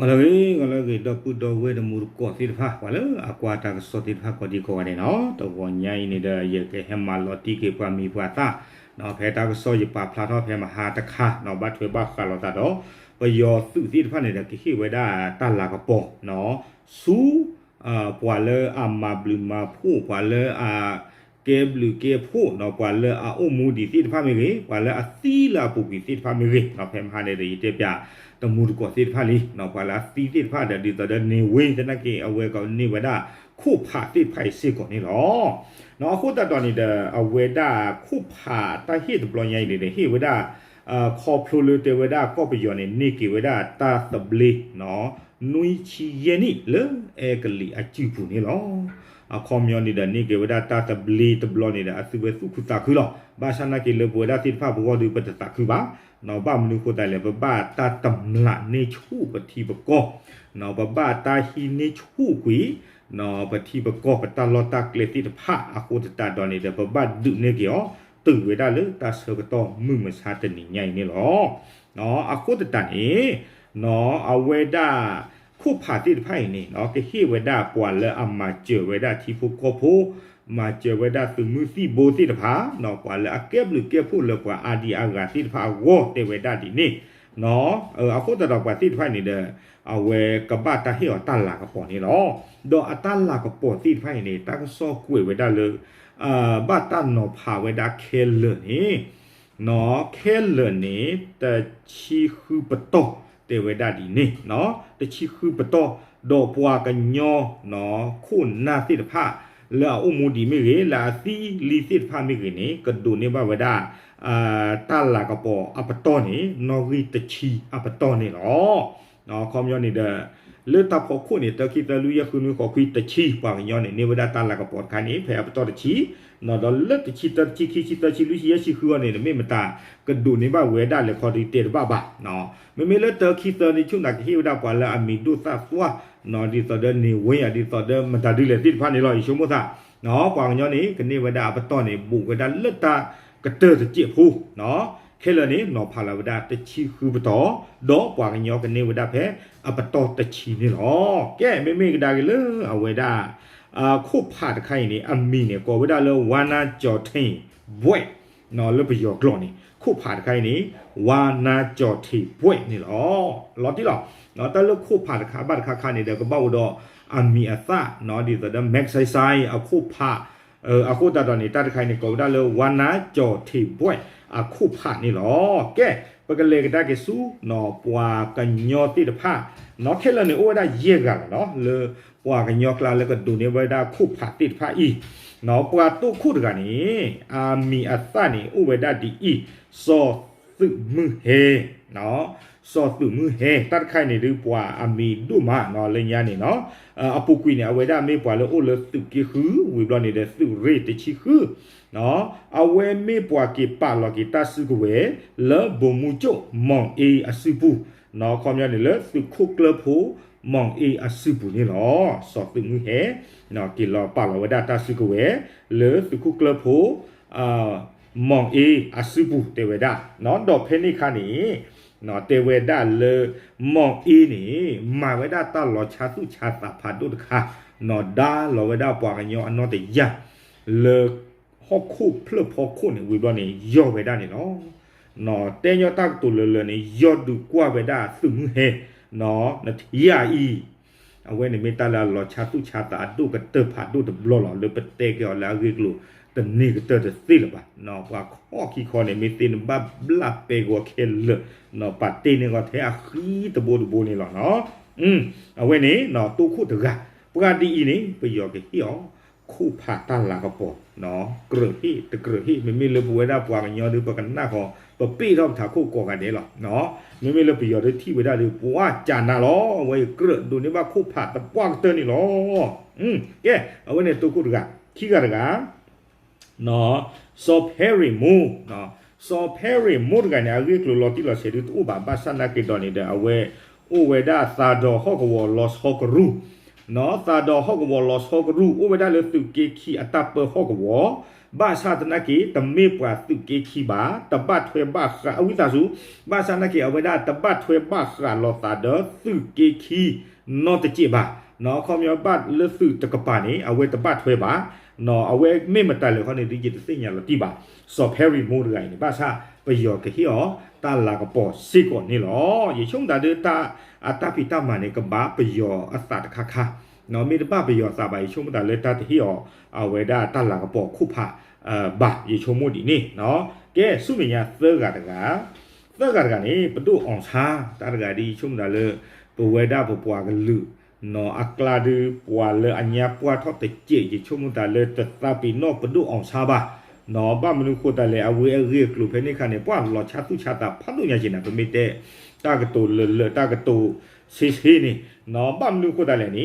ဝလကေကလကေတော့ပုတော်ဝဲတမူကောတိဖာဝလအကွာတာစောတိဖာကောဒီကောရနော်တော့ဝညိုင်းနေတဲ့ရကေဟမလောတိကေပွားမီပွားတာနော်ဖဲတာကစောရပါဖလာတော့ဖဲမဟာတခါနော်ဘတ်ထွေဘခါလောတာတော့ပယောသူတိဖာနေတဲ့ကိခိဝဲတာတလာကပေါ်နော်စူအာပွာလေအမဘလူမာဖူပွာလေအာ ကေဘလူကေဖို့နော်ပွာလေအအုံမူဒီတိတဖာမေကေပွာလေအသီလာပူကီတိတဖာမေကေနော်ဖဲမဟာနေတဲ့ရတဲ့ပြတမှုတကောတိတဖာလီနော်ပွာလာသီတိတဖာတဲ့ဒီတဲ့နေဝေးတဲ့နကေအဝဲကောနေဝဒခုဖာတိဖိုင်စစ်ကောနေလောနော်အခုတတော်နေတဲ့အဝဲဒခုဖာတဟိတဘလညိုင်နေဟိဝဒအာခေါပလိုလတေဝဒကောပယောနေနေကေဝဒတာသဘလီနော်နွိချီယနီလေအဲကလီအချီပူနေလော အခေါမျောနေတဲ့နေကေဝဒတာတဘလီတဘလနေတဲ့အစုဝဲစုခုတာခုလောဘာရှနာကေလေဘဝဒတိဖာဘောဒီပတတာခုပါနော်ဘာမနုကိုတိုင်လေဘဘာတာတမ်လာနေချူပတိပကောနော်ဘဘာတာဟီနေချူကွီနော်ပတိပကောပတလောတာကလေတိတဖာအခုတတာတော်နေတဲ့ဘဘာဒုနေကေယောတူဝေဒါလေတာဆောကတော့မှုမစားတဲ့ညိုင်နေလောနော်အခုတတနေနော်အဝေဒါ คู่ผาติดไพ่นี่เนาะก็ฮีเวดาปวนและอัมมาเจอเวดาที่ผู้ก็ผู้มาเจอเวดาซึ่งมือซีโบติดผาเนาะปวนและเก็บหรือเก็บพูดเลยปวนอาดีอากาติดผาโวเตเวดาดีนี่เนาะเออเอาคนตดอกปวนติดไพ่นี่เด้อเอาเวกบ้าตาเหี่ยวตันหลักกระป๋อนี่เนาะดอกตันหลักกระป๋อติดไพ่นี่ตาก็ซ้อกุ้ยเวดาเลยอ่าบ้าตันเนาะผาเวดาเคลเลยนี่เนาะเคลเลยนี่แต่ชีคือปะโตเตเวดาดีนี่เนาะ တချီခုပတော့ဒေါ်ပွားကညောနော်ခုနာတိတဖာလာအမှုဒီမေရေလာစီလီစစ်ဖာမေရေနေကဒုနေဘဝဒအာတလာကပေါ်အပတော်နေနော်ဂီတချီအပတော်နေလောနော်ခေါမျောနေတဲ့ လေတာဖို့ခုနေတခိတလူရခုနကိုခွီတချီပါညောနေနေဝဒတလာကပေါ်ခါနေဖဲအပတော်တချီနော်တော့လက်တချီတချီခီချီတချီလူရှိရရှိခူနေမေမတာကဒုနေဘဝဒလေခေါ်ဒီတေဘဘနော်မေမေလက်တခိတနေချုနာခိဝဒပွာလာအမီဒုသသွာနော်ဒီတော်တဲ့နေဝင်းရဒီတော်တဲ့မတာဒီလေတိဖာနေလို့ရှုံးမသာနော်ပွာညောနေကနေဝဒအပတော်နေဘူဝဒလက်တာကတဲ့တကြည့်ဖူးနော် ခဲလနေနော်ဖာလာဝဒတချီခုပတော်ဒေါ်ပွားညောကနေဝဒဖဲအပတော်တချီနေလောကဲမေမေကဒါကလေအဝေဒအာခုဖာတခိုင်နေအမီနေကောဝဒလောဝါနာကြော်ထင်းဘွဲ့နော်လပယောကလောနေခုဖာတခိုင်နေဝါနာကြော်ထီဘွဲ့နေလောလောတိလောနော်တလခုဖာတခါဘတ်ခါခါနေတယ်ကဘောက်တော့အမီအသနော်ဒီသဒမက်ဆိုင်ဆိုင်အခုဖာ အခုတတော်နေတာတခိုင်နေကောဒါလောဝါနာကြော်ထီဘွဲ့အခုဖာနေလောကဲပကလေကတကေစုနော်ပွာကညောတိတဖာနော်ခဲလနေအိုဒါရေကနော်လေပွာကညောကလာလေကဒုနေဝဒါခုဖာတိတဖာဤနော်ပွာတုခုတကနေအာမီအသနေဥဝဒတိဤစောသုမှုဟေနော် စောသုမှုဟေတတ်ခိုင်နေဒီပွာအမီဒုမနော်လင်ညာနေနော်အပုကွီနေအဝဒမေပွာလေအိုလေသုကိခူဝိဘလနေတဲ့သုရေတချီခူနော်အဝဲမေပွာကေပါလောကေတဆုကဝဲလဘုံမူကျုံမောင်အေအစုပူနော်ခေါမြနေလေသုခုကလဖိုမောင်အေအစုပူနေလောစောတုမှုဟဲနော်ကေလောပါလောဝဒတဆုကဝဲလေသုခုကလဖိုအာမောင်အေအစုပူတေဝဒနော်တော့ဖဲနိခါနီ နော်တေဝဒလေမောင်အေနီမာဝဒတလောချာစုချာတာဖာဒုတခါနော်ဒါလောဝဒပွားကညောအနောတေယလေဟောခုဖလဖောခုနေဝိဘနေယောဝဒနေနော်နော်တေညောတက်တူလလနေယောဒုကွာဝဒသုမှုဟဲနော်နတိယာဤအဝဲနေမေတ္တလာလောချာတုချာတာအတုကတဖာတုတဘလောလောလေပတေကောလာဂီကလူ the negative the silver no pa kho ki kho ne metin ba bla pe go khel no pa te ne go the a khi to bo bo ne lo no um awe ne no to khu de ga pra di i ne pe yo ke hi yo khu pha ta la ko po no kru hi te kru hi me me le bu da pa nyo de pa kan na ko pa pe do tha khu ko ga de lo no me me le pe yo de thi we da de bo a cha na lo we kru do ne ba khu pha ta pa te ni lo um ye awe ne to khu de ga khi ga de ga နော် so perry mo နော် so perry mo ကနေ agri klo loti lo sedu tu ba ba sana ke do ni da awe o we da sa do hok wo los hok ru နော်သာဒဟော့ကဝလော့ဟော့ကရူအိုဝဒါလသူကေခီအတပ်ပဟော့ကဝဘာသာတနကေတမေပွာသူကေခီဘာတပတ်ထွေဘာခအဝိသစုဘာသာနကေအဝဒါတပတ်ထွေဘာခလောသာဒသူကေခီနော်တကြည်ဘာနော်ခေါမျောပတ်လသူတကပနေအဝေတပတ်ထွေဘာ နော်အဝဲမေမတလည်းခေါနေဒီจิตစိညာလတိပါဆော့ဖယ်ရီမိုးရိုင်းဘာသာပယောကဟီယောတာလာကပေါ်စိကောနေလောယေချုံဒါဒေတာအတပိတမနေကဘာပယောအသတခခနော်မေတပပယောစာပါယေချုံဒါလေတာတဟီယောအဝဲဒါတာလာကပေါ်ခုဖအာဘာယေချုံမိုဒီနေနော်ကဲစုမညာသကတကသကတကနေပတုအောင်စာတာတကဒီချုံဒါလေပဝဲဒါပပွားကလူ နော်အကလာဒီပွာလေအညာပွာထော့တကြေယေချုံမဒါလေတသပိနောပတုအောင်စာပါနော်ဘာမနုခိုတလေအဝဲအရေကလူဖဲနေခါနေပွာလောချတုချတာဖတ်လို့ရချင်တာပမေတဲ့တာကတူလေလေတာကတူစီစီနေနော်ဘာမနုခိုတလေနေ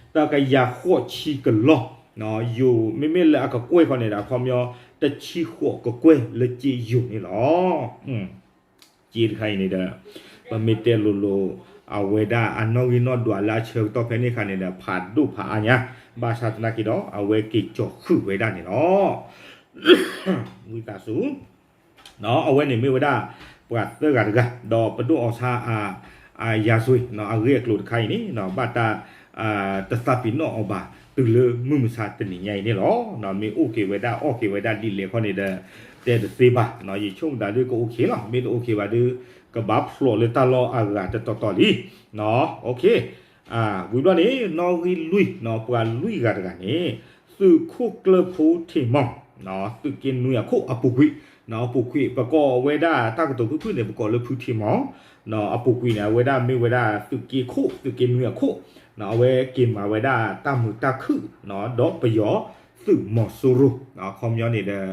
ni kho a me me ba kho me a ta ku tho la nong cha da we kho te ba ba no a we da ki lo le pe yo u ni no ta me ki we da le su ya kho ba no ki jo khu we da do ko su le do te pe nya a ji ni khe le le ji yu ni ta ka lo ho a ta chi ta ka ya ho chi ka lo no yu me me le a ka kwe kho ne da kho myo တချီခော့ကကွဲလက်ကြည့်ယူနေလောอืมကြည်ခိုင်နေတဲ့ပမီတဲလိုလိုအဝေဒာအနော်ဝီနော်ဒွာလာချေတော့ဖဲနေခါနေတဲ့ဖာဒုဖာအညာဘာသာတနာကီတော့အဝဲကိချောခုဝေဒာနေနော်ဝီတာဆူနော်အဝဲနေမေဝေဒာပွာသကရကတော့ပဒုအောင်စာအာအာယာဆွေနော်အရေကလို့ခိုင်နေနော်ဘတာ အာတသပိနောအဘာတူလမှုမစာတနေညိုင်နေလောနော်မေโอเคဝဒโอเคဝဒဒီလေခေါနေတဲ့တဲ့သေပါနော်ရေချုံဒါလေးကိုโอเคလားမေโอเคပါဒီကဘပ်ဖလိုလေတလောအာဂါတတော်တော်လီနော်โอเคအာဝီဘနေနော်ဝီလူီနော်ပွာလူီကတကနေသူခုကလဖိုတီမောင်နော်သူကင်းနူရခုအပူကွီနော်ပုကွီပကောဝေဒာတကတော်ဖုဖုနေပကောလဖုတီမောင်နော်အပူကွီနာဝေဒာမေဝေဒာသူကီခုသူကင်းနူရခု နော်ဝဲကိမဝဲဒါတမှုတခုနော်တော့ပယောစုမဆူရူနော်ခွန်မျောနေတဲ့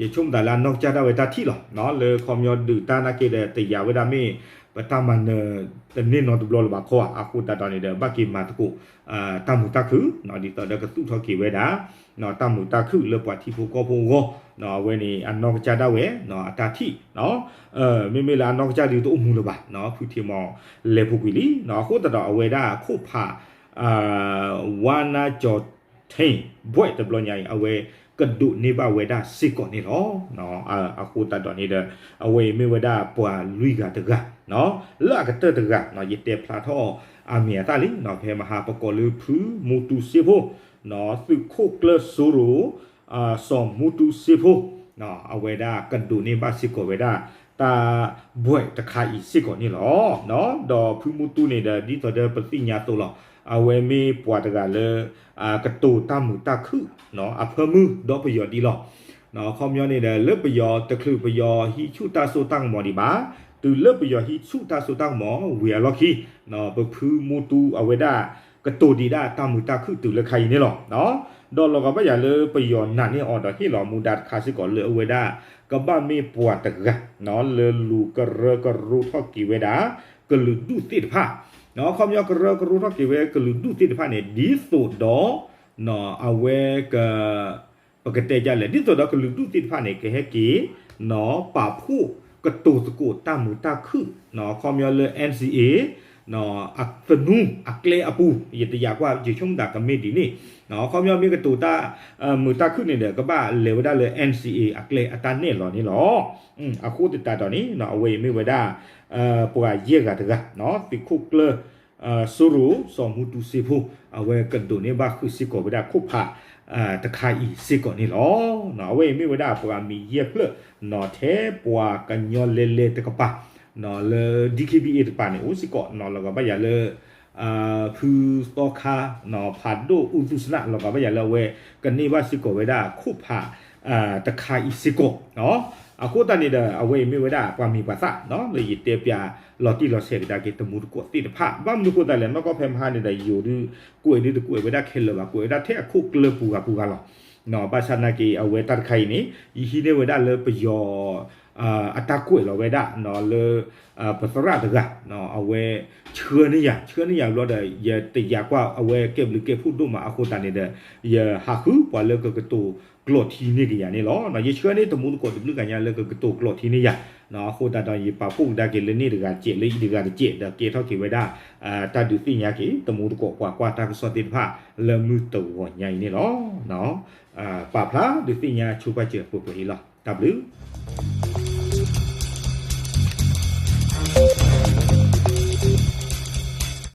ရချုံတလာနောက်ကြတာဝဲတာထီလောနော်လေခွန်မျောဒူတာနာကေတဲ့တရားဝဲဒါမင်း ပတမန်တနေနော်ဒဘလဘခေါ်အခုတတော်နေတဲ့ဘကိမာတကုအာတမှုတခုနော်ဒီတော့ကသူထော်ကေဝဲဒါနော်တမှုတခုလေပွားတီဖို့ကောဖို့ကောနော်ဝဲနေအနောက်ကြတာဝဲနော်အတာတိနော်အဲမိမိလာနောက်ကြဒီတို့မူလပါနော်ဖူတီမောလေပုကွီလီနော်ခုတတော်အဝဲဒါခုဖာအာဝါနာကြောထိန်ဘွဲ့တဘလညာအဝဲကဒုနေပါဝဲဒါစစ်ကောနေတော့နော်အခုတတော်နေတဲ့အဝဲမေဝဒါပွာလူကတက နော်လာကတတကနော်ရတဲ့ဖလာထောအမီယာတလီနော်ဖဲမဟာပကောလူဖူမူတူစီဖို့နော်သုခုကလဆူရူအာဆောမူတူစီဖို့နော်အဝဲဒါကဒုနေပါစစ်ကောဝဲဒါတာဘွဲ့တခါဤစစ်ကောနေလောနော်တော့ဖူမူတူနေတဲ့ဒီတော့တဲ့ပတိညာတော့လောအဝဲမေပွားတကလေအာကတူတမှုတခုနော်အဖမှုတော့ပယောဒီလောနော်ခေါမျောနေတဲ့လက်ပယောတခုပယောဟိချုတဆူတန်းမောဒီပါ သူလက်ပယောဟိချုတဆူတန်းမောဝေလော်ခီနော်ဘဖူမူတူအဝဲဒါကတူဒီဒါတမှုတခုသူလက်ခိုင်နေလောနော်ဒေါ်လောကပရလေပယောနာနေအော်တော့ဟိလောမူဒတ်ခါစီကောလေအဝဲဒါကဘာမေပွားတကနော်လေလူကရကရူထော့ကီဝဲဒါကလူဒုတိဖာနော်ခေါမျောကရကရူထော့ကီဝဲကလူဒုတိဖာနေဒီဆိုတော့နော်အဝဲကပကတဲ့ကြလေဒီဆိုတော့ကလူဒုတိဖာနေကဟဲကီနော်ပါဖူ ကတူစကိုတမှုတခုနော်ခေါမျောလေ NCA နော်အကနူအကလေအပူယတရကွာဂျချုံဒါကမေဒီနေနော်ခေါမျောမြေကတူတာမူတခုနေတယ်ကပါလေဝဒါလေ NCA အကလေအတန်နေလောနေလောอืมအခုတတတော်နေနော်အဝေမေဝဒါအပွာရေကတကနော်တိခုကလအာဆူရူစောမှုတူစီဖို့အဝဲကဒိုနေဘာခုစီကိုဗဒါခုဖာ အာတခါဤစီကိုနေလောနော်ဝေမေဝဒါပွာမီယေဖလနော်သေးပွာကညောလေလေတကပါနော်လေ DKBA တပါနေဦးစီကိုနော်လောကဘာရလေအာဖူစတော့ခါနော်ဖာဒိုဥဒုစနာလောကဘာရလေဝဲကနေဘာစီကိုဝဒါခုဖာ အာတခါဤစစ်ကိုနော်အခုတနေတဲ့အဝေးမေဝဒပွားမီပါသနော်လေရတေပြလော်တီလော်ဆေကဒါကေတမှုကိုတိတဖဘာမလူကိုတလည်းမကောဖဲမဟာနေတဲ့ယူဒီကိုယ်ဒီကိုယ်ဝဒခဲလပါကိုယ်ဒါတဲ့အခုကလပူကပူကလောနော်ဘာသာနာကေအဝေးတတ်ခိုင်နေဤဟိနေဝဒလေပယော အာအတကွေလောဝဒနော်လေအာပစရတကနော်အဝဲချွေနေရချွေနေရလောတဲ့ရတရကွာအဝဲကေဘလကေဖုဒုမအခုတနေတဲ့ရဟာခုပွာလေကကတူกลอทีนี่กยานี่ลอนะยชวนนี่ตมูก็ตบลูกกันยาเลกกตกลอทีนี่ยาเนาะโคตาตอนยปาปุ่งดาเกเลนี่ดกาเจเลดกาเจดาเกทอเกไว้ได้อ่าตาดุติญาเกตมูก็กว่ากว่าตากสติภาเลมือตัวใหญ่นี่ลอเนาะอ่าปาพลาดุติญาชูปะเจปุปุฮีลอ W